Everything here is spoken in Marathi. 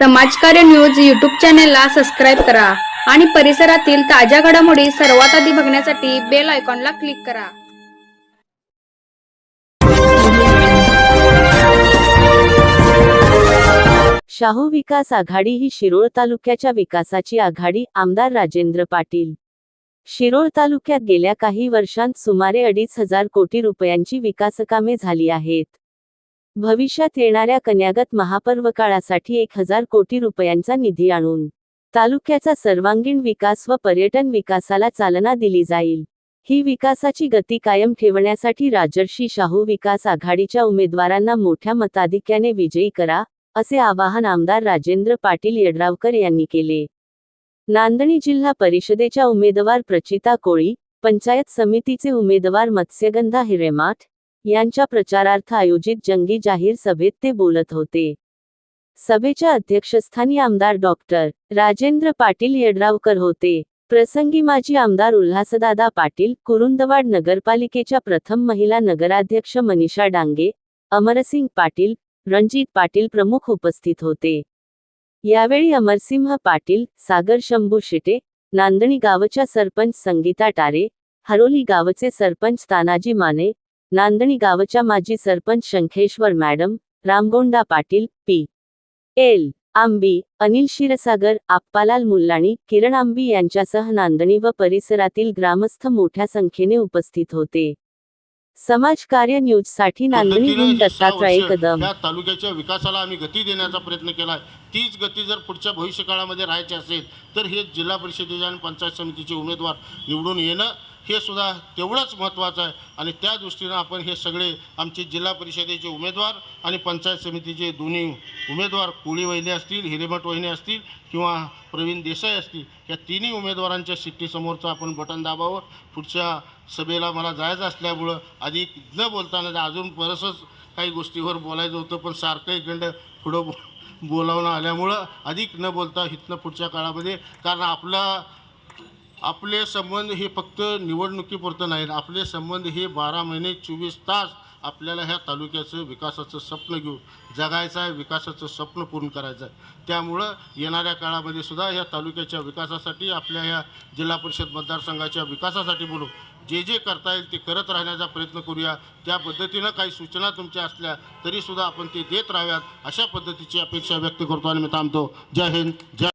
समाजकार्य न्यूज यूट्यूब चॅनेलला सबस्क्राईब करा आणि परिसरातील ताज्या घडामोडी सर्वात आधी बघण्यासाठी बेल आयकॉनला क्लिक करा. शाहू विकास आघाडी ही शिरोळ तालुक्याच्या विकासाची आघाडी आमदार राजेंद्र पाटील. शिरोळ तालुक्यात गेल्या काही वर्षांत सुमारे अडीच हजार कोटी रुपयांची विकासकामे झाली आहेत. भविष्यात येणाऱ्या कन्यागत महापर्व काळासाठी एक हजार कोटी रुपयांचा निधी आणून तालुक्याचा सर्वांगीण विकास व पर्यटन विकासाला चालना दिली जाईल. ही विकासाची गती कायम ठेवण्यासाठी राजर्षी शाहू विकास आघाडीच्या उमेदवारांना मोठ्या मताधिक्याने विजयी करा असे आवाहन आमदार राजेंद्र पाटील येड्रावकर यांनी केले. नांदणी जिल्हा परिषदेच्या उमेदवार प्रचिता कोळी पंचायत समितीचे उमेदवार मत्स्यगंधा हिरेमाठ यांच्या प्रचारार्थ आयोजित जंगी जाहीर सभेत ते बोलत होते. सभेच्या अध्यक्षस्थानी आमदार डॉक्टर राजेंद्र पाटील येड्रावकर होते. प्रसंगी माजी आमदार उल्हासदादा पाटील कुरुंदवाड नगरपालिकेच्या प्रथम महिला नगराध्यक्ष मनीषा डांगे अमरसिंग पाटील रणजित पाटील प्रमुख उपस्थित होते. यावेळी अमरसिंह पाटील सागर शंभू शिटे नांदणी गावच्या सरपंच संगीता टारे हरोली गावचे सरपंच तानाजी माने नांदणी गावच्या माजी sarpanch Shankheshwar madam Ramgonda Patil P. L. Ambi Anil Kshirsagar Appalal Mullani Kiran Ambi यांच्यासह नांदणी व परिसरातील ग्रामस्थ मोठ्या संख्येने उपस्थित होते. समाजकार्य न्यूजसाठी नांदणीहून पद्धतीने हे सहा दत्तात्रय कदम. या तालुक्याच्या विकासाला आम्ही गती देण्याचा प्रयत्न केला तीच गती जर पुढच्या भविष्यकाळामध्ये राहायची असेल तर हे जिल्हा परिषदेचे आणि पंचायत समितीचे उमेदवार निवडून येणं हे सुद्धा तेवढंच महत्त्वाचं आहे. आणि त्या दृष्टीनं आपण हे सगळे आमचे जिल्हा परिषदेचे उमेदवार आणि पंचायत समितीचे दोन्ही उमेदवार कोळी वहिनी असतील हिरेमठ वहिनी असतील किंवा प्रवीण देसाई असतील या तिन्ही उमेदवारांच्या शिट्टीसमोरचं आपण बटन दाबावं. पुढच्या सभेला मला जायचं असल्यामुळं अधिक न बोलताना अजून बरंचसं काही गोष्टीवर बोलायचं होतं पण सारखं इकडं पुढं बोलावणं आल्यामुळं अधिक न बोलता इथनं पुढच्या काळामध्ये. कारण आपला आपले संबंध हे फक्त निवडणुकीपुरतं नाहीत. आपले संबंध हे बारा महिने चोवीस तास आपल्याला ह्या तालुक्याचं विकासाचं स्वप्न घेऊन जगायचं आहे विकासाचं स्वप्न पूर्ण करायचं आहे. त्यामुळं येणाऱ्या काळामध्ये सुद्धा ह्या तालुक्याच्या विकासासाठी आपल्या ह्या जिल्हा परिषद मतदारसंघाच्या विकासासाठी बोलू जे जे करता येईल ते करत राहण्याचा प्रयत्न करूया. त्या पद्धतीनं काही सूचना तुमच्या असल्या तरीसुद्धा आपण ते देत राहाव्यात अशा पद्धतीची अपेक्षा व्यक्त करतो आणि मी थांबतो. जय हिंद जय